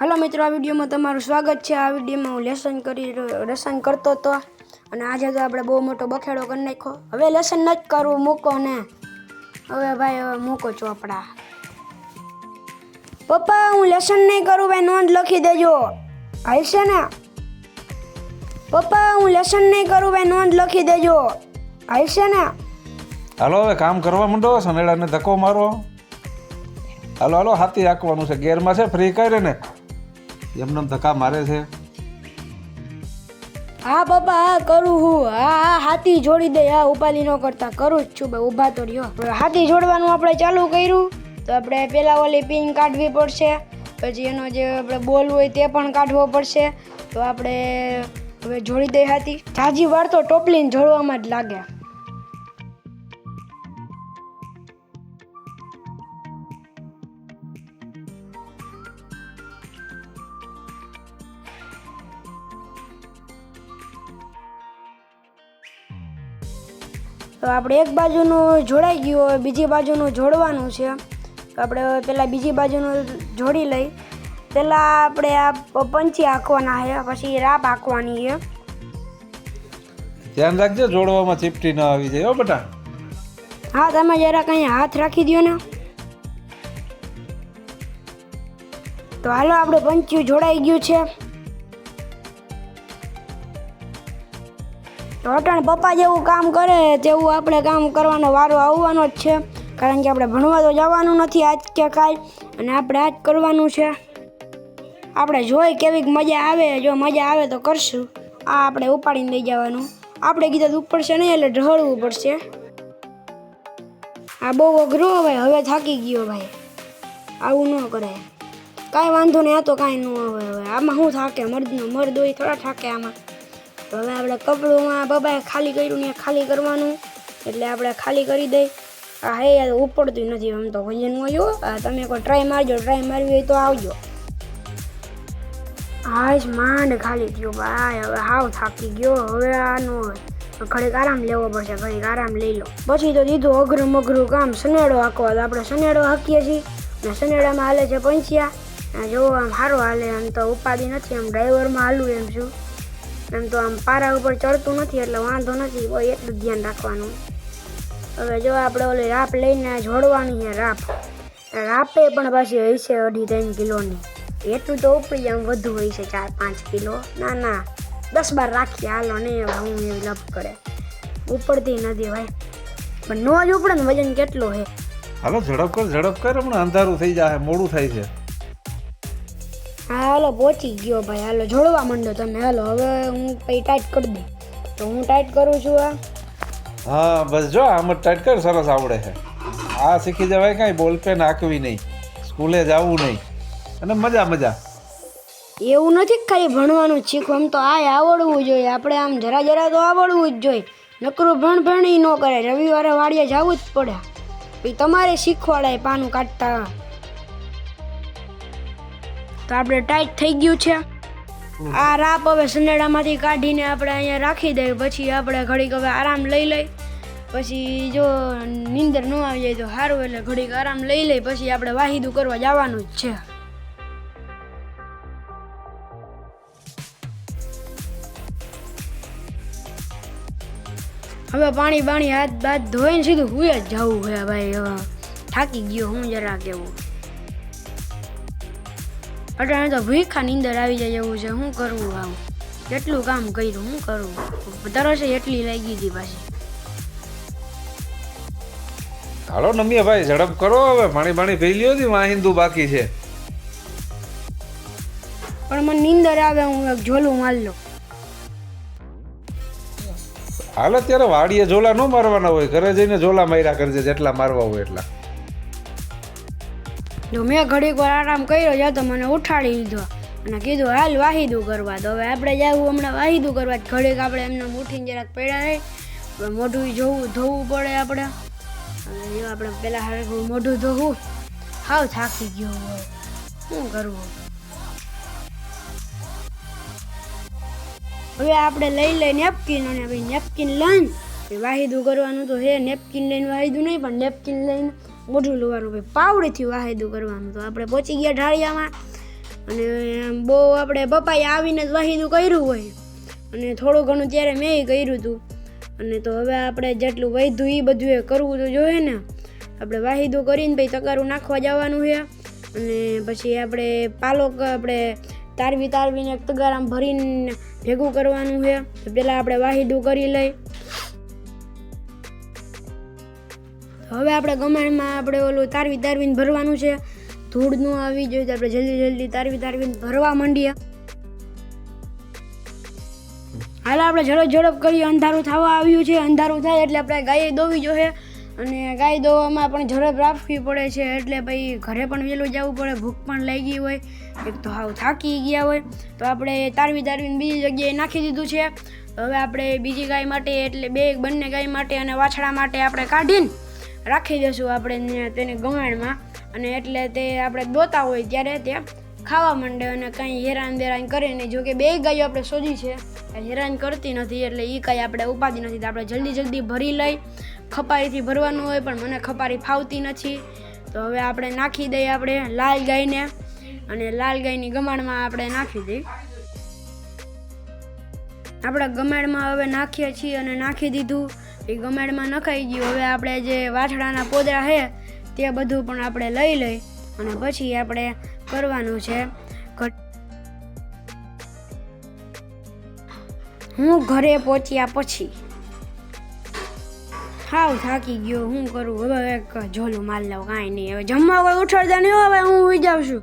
Hello મિત્રો, આ વિડીયોમાં તમારું સ્વાગત છે. આ વિડીયોમાં હું લેસન કરી લેસન કરતો હતો અને આજે તો આપણે બહુ મોટો બખેડો કરી નાખ્યો. હવે લેસન નથી કરવું મૂકો ને. હવે ભાઈ, હવે મૂકો ચોપડા પપ્પા, હું લેસન નહીં કરું ભાઈ, નોંધ લખી દેજો. હાલશે ને? પપ્પા, હું લેસન નહીં કરું ભાઈ, નોંધ લખી દેજો. હાલશે ને? હાલો, હવે કામ કરવા માંડો, સનેડાને ધક્કો મારો. હાલો હાલો, હાથી રાખવાનું છે. ગેરમાં છે, ફ્રી કરે ને એમને ધક્કા મારે છે. હા પપ્પા હા કરું હું. હા હા, હાથી જોડી દે. હા, ઉપાલી ન કરતા. કરું જ છું ભાઈ ઊભા તો રહ્યો. હાથી જોડવાનું આપણે ચાલુ કર્યું. તો આપણે પહેલાં ઓલી પિન કાઢવી પડશે. પછી એનો જે આપણે બોલ હોય તે પણ કાઢવો પડશે. તો આપણે હવે જોડી દઈ હાથી. જાજી વાર તો ટોપલીને જોડવામાં જ લાગે. તો આપણે એક બાજુનું જોડાઈ ગયું હોય બીજી બાજુનું જોડવાનું છે. તો આપણે પહેલાં બીજી બાજુનું જોડી લઈ. પહેલાં આપણે આ પંચી હાંકવાના છે પછી રાપ હાંકવાની છે. ધ્યાન રાખજો જોડવામાં ચીપટી ન આવી જાય હો બેટા. હા તમે જરા કંઈ હાથ રાખી દો ને. તો હાલો આપણે પંચ્યું જોડાઈ ગયું છે. તો પપ્પા જેવું કામ કરે, તેવું આપણે કામ કરવાનો વારો આવવાનો જ છે. કારણ કે આપણે ભણવા તો જવાનું નથી આજ કે કાલ, અને આપણે આજ કરવાનું છે. આપણે જોઈ કેવીક મજા આવે, જો મજા આવે તો કરશું. આ આપણે ઉપાડીને લઈ જવાનું. આપણે કીધું ઉપડશે નહીં, એટલે ઢળવું પડશે. આ બહુ અઘરો ભાઈ, હવે થાકી ગયો ભાઈ. આવું ન કરે કાંઈ વાંધો નહીં, આ તો કાંઈ ન આવે હવે. આમાં શું થાકે? મર્દનો મર્દ હોય, થોડા થાકે આમાં. તો હવે આપણે કપડુંમાં બબાએ ખાલી કર્યું ને ખાલી કરવાનું. એટલે આપણે ખાલી કરી દઈ. આ હે ઉપડતું નથી આમ તો વજનમાં જો તમે કોઈ ટ્રાય મારજો ટ્રાય મારવી હોય તો આવજો. હાશ માંડ ખાલી થયો ભાઈ, હવે હાવ થાકી ગયો, હવે આનો ન ઘડીક આરામ લેવો પડશે, ઘડીક આરામ લઈ લો. પછી તો દીધું અઘરું મઘરું કામ સનેડો હાંકવા તો આપણે સનેડો હાંકીએ છીએ. અને સનેડામાં હાલે છે પંચ્યા. જો આમ સારું હાલે, આમ તો ઉપાધિ નથી, આમ ડ્રાઈવરમાં હાલું એમ છું. એમ તો આમ પારા ઉપર ચડતું નથી એટલે વાંધો નથી, હોય એટલું ધ્યાન રાખવાનું. હવે જો આપણે ઓલી રાપ લઈને જોડવાની છે રાપ. રાપે પણ પાછી હોય છે અઢી ત્રણ કિલોની. એટલું તો ઉપરી આમ વધુ હોય છે ચાર પાંચ કિલો. ના ના. દસ બાર રાખીએ, હાલો, ને હું એ લપ કરે. ઉપડતી નથી ભાઈ. પણ નો જ ઉપડે ને વજન કેટલો છે હાલો, ઝડપ કર ઝડપ કર, હમણાં અંધારું થઈ જાય મોડું થાય છે. હાલો પહોંચી ગયો ભાઈ. હાલો જોડવા માંડો તમે. હાલો હવે હું પછી ટાઈટ કરી દઉં. તો હું ટાઈટ કરું છું આ. હા બસ જો આમ ટાઈટ કર સરસ આવડે છે. આ શીખી જવાય કાંઈ બોલપેન નાખવી નહીં. સ્કૂલે જવું નહીં. અને મજા મજા. એવું નથી ખાલી ભણવાનું શીખવું આમ તો આ આવડવું જોઈએ. આપણે આમ જરા જરા તો આવડવું જ જોઈએ. નકરું ભણ ભણી ન કરે રવિવારે વાડીએ જવું જ પડે. પછી તમારે શીખવાડાય પાનું કાઢતા. તો આપણે ટાઈટ થઈ ગયું છે. આ રાપ હવે સનેડામાંથી કાઢીને આપણે અહીંયા રાખી દઈએ. પછી આપણે ઘડીક હવે આરામ લઈ લઈ. પછી જો નીંદર ન આવી જાય તો સારું એટલે ઘડીક આરામ લઈ લઈ. પછી આપણે વાહિદું કરવા જવાનું જ છે. હવે પાણી બાણી હાથ બાથ ધોઈને સીધું હુએ જ જવું હે ભાઈ. હવે થાકી ગયો હું જરા કેવું અટાણે તો ભૂખા નીંદર આવી જાય એવું છે શું કરવું આવું કેટલું કામ કર્યું શું કરવું તરસે એટલી લાગી હતી પાછી. હાલો નમીએ ભાઈ ઝડપ કરો હવે પાણી પાણી પી લ્યો હતી હિન્દુ બાકી છે. પણ મને નીંદર આવે હું એક ઝોલું માર લઉં. હાલ અત્યારે વાડીએ ઝોલા ન મારવાના હોય ઘરે જઈને ઝોલા માર્યા કરજે જેટલા મારવા હોય એટલા. જો મેં ઘડીક વાર આરામ કર્યો છે તો મને ઉઠાડી લીધો અને કીધું, હાલ વાહિદું કરવા તો હવે આપણે જવું હમણાં વાહિદું કરવા ઘડીક આપણે એમને ઉઠીને જરાક પડ્યા રહી મોઢું જોવું, ધોવું પડે આપણે. અને જો આપણે પહેલાં હારું મોઢું ધોવું. હાવ થાકી ગયો હોય શું કરવું? હવે આપણે લઈ લઈ નેપકિન અને નેપકિન લઈને. વાહિદું કરવાનું તો હે, નેપકિન લઈને વાહિદું નહીં, પણ નેપકિન લઈને. મોઢું લેવાનું ભાઈ પાવડીથી વાહિદું કરવાનું. તો આપણે પહોંચી ગયા ઢાળિયામાં. અને બહુ આપણે પપ્પાએ આવીને જ વાહિદું કર્યું હોય. અને થોડું ઘણું ત્યારે મેં કર્યું હતું અને તો હવે આપણે જેટલું વૈધું એ બધું એ કરવું તો જોઈએ ને. આપણે વાહિદું કરીને પછી તકારું નાખવા જવાનું છે. અને પછી આપણે પાલોક આપણે તારવી તારવીને તગારામ ભરીને ભેગું કરવાનું છે. પહેલાં આપણે વાહિદું કરી લઈ. હવે આપણે ગમાણમાં આપણે ઓલું તારવી તારવીને ભરવાનું છે. ધૂળનું આવી જોઈએ તો આપણે જલ્દી જલ્દી તારવી તારવીને ભરવા માંડીએ. હાલ, આપણે ઝડપ ઝડપ કરીએ. અંધારું થવા આવ્યું છે. અંધારું થાય એટલે આપણે ગાય દોવી જોઈએ. અને ગાય દોવામાં પણ ઝડપ રાખવી પડે છે. એટલે ભાઈ ઘરે પણ વહેલું જવું પડે. ભૂખ પણ લાગી હોય. એક તો હાવ થાકી ગયા હોય. તો આપણે તારવી તારવીને બીજી જગ્યાએ નાખી દીધું છે. હવે આપણે બીજી ગાય માટે એટલે બે, બંને ગાય માટે અને વાછડા માટે આપણે કાઢીને રાખી દઈશું આપણે તેને ગમાણમાં અને એટલે તે આપણે દોતા હોય ત્યારે તે ખાવા માંડે અને કંઈ હેરાન બેરાન કરે નહીં. જોકે બે ગાયો આપણે શોધી છે. કાંઈ હેરાન કરતી નથી એટલે એ કાંઈ આપણે ઉપાધિ નથી. આપણે જલ્દી જલ્દી ભરી લઈ. ખપારીથી ભરવાનું હોય પણ મને ખપારી ફાવતી નથી. તો હવે આપણે નાખી દઈએ આપણે લાલ ગાયને. અને લાલ ગાયની ગમાણમાં આપણે નાખી દઈએ. આપણે ગમાણમાં હવે નાખીએ છીએ અને નાખી દીધું. એ ગમાડમાં નખાઈ ગયું. હવે આપણે જે વાછડાના પોદરા છે, તે બધું પણ આપણે લઈ લઈ અને પછી આપણે કરવાનું છે હું ઘરે પહોંચ્યા પછી હાવ થાકી ગયો. હું કરું? હવે એક ઝોલું માલ લઉં, કાંઈ નહીં. હવે જમવા કોઈ ઉઠાડતા નહીં હવે હું ઉઈ જાઉં છું.